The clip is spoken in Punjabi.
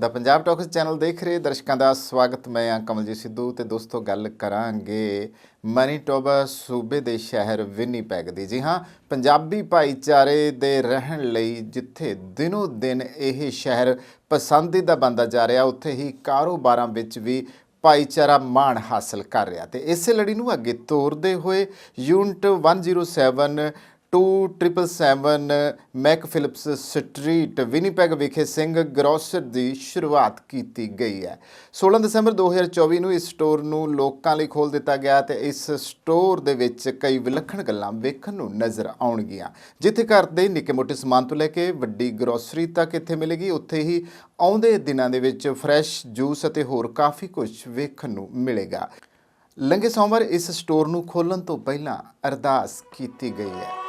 ਦਾ ਪੰਜਾਬ ਟਾਕਸ ਚੈਨਲ ਦੇਖ ਰਹੇ ਦਰਸ਼ਕਾਂ ਦਾ ਸਵਾਗਤ। ਮੈਂ ਹਾਂ ਕਮਲਜੀਤ ਸਿੱਧੂ ਤੇ ਦੋਸਤੋ ਗੱਲ ਕਰਾਂਗੇ ਮਨੀਟੋਬਾ ਸੂਬੇ ਦੇ ਸ਼ਹਿਰ ਵਿਨੀਪੈਗ ਦੀ। ਜੀ ਹਾਂ, ਪੰਜਾਬੀ ਭਾਈਚਾਰੇ ਦੇ ਰਹਿਣ ਲਈ ਜਿੱਥੇ ਦਿਨੋ ਦਿਨ ਇਹ ਸ਼ਹਿਰ ਪਸੰਦੀਦਾ ਬਣਦਾ ਜਾ ਰਿਹਾ, ਉੱਥੇ ਹੀ ਕਾਰੋਬਾਰਾਂ ਵਿੱਚ ਵੀ ਭਾਈਚਾਰਾ ਮਾਣ ਹਾਸਲ ਕਰ ਰਿਹਾ। ਤੇ ਇਸੇ ਲੜੀ ਨੂੰ ਅੱਗੇ ਤੋਰਦੇ ਹੋਏ unit 107 2777 McPhillips street, Winnipeg ਵਿਖੇ ਸਿੰਘ ਗਰੋਸਰ ਦੀ ਸ਼ੁਰੂਆਤ ਕੀਤੀ ਗਈ ਹੈ। 16 ਦਸੰਬਰ 2024 ਨੂੰ ਇਸ ਸਟੋਰ ਨੂੰ ਲੋਕਾਂ ਲਈ ਖੋਲ ਦਿੱਤਾ ਗਿਆ ਤੇ ਇਸ ਸਟੋਰ ਦੇ ਵਿੱਚ ਕਈ ਵਿਲੱਖਣ ਗੱਲਾਂ ਵੇਖਣ ਨੂੰ ਨਜ਼ਰ ਆਉਣਗੀਆਂ। ਜਿੱਥੇ ਘਰ ਦੇ ਨਿੱਕੇ ਮੋਟੇ ਸਮਾਨ ਤੋਂ ਲੈ ਕੇ ਵੱਡੀ ਗਰੋਸਰੀ ਤੱਕ ਇੱਥੇ ਮਿਲੇਗੀ, ਉੱਥੇ ਹੀ ਆਉਂਦੇ ਦਿਨਾਂ ਦੇ ਵਿੱਚ ਫਰੈਸ਼ ਜੂਸ ਅਤੇ ਹੋਰ ਕਾਫੀ ਕੁਝ ਵੇਖਣ ਨੂੰ ਮਿਲੇਗਾ। ਲੰਘੇ ਸੋਮਵਾਰ ਇਸ ਸਟੋਰ ਨੂੰ ਖੋਲਣ ਤੋਂ ਪਹਿਲਾਂ ਅਰਦਾਸ ਕੀਤੀ ਗਈ ਹੈ।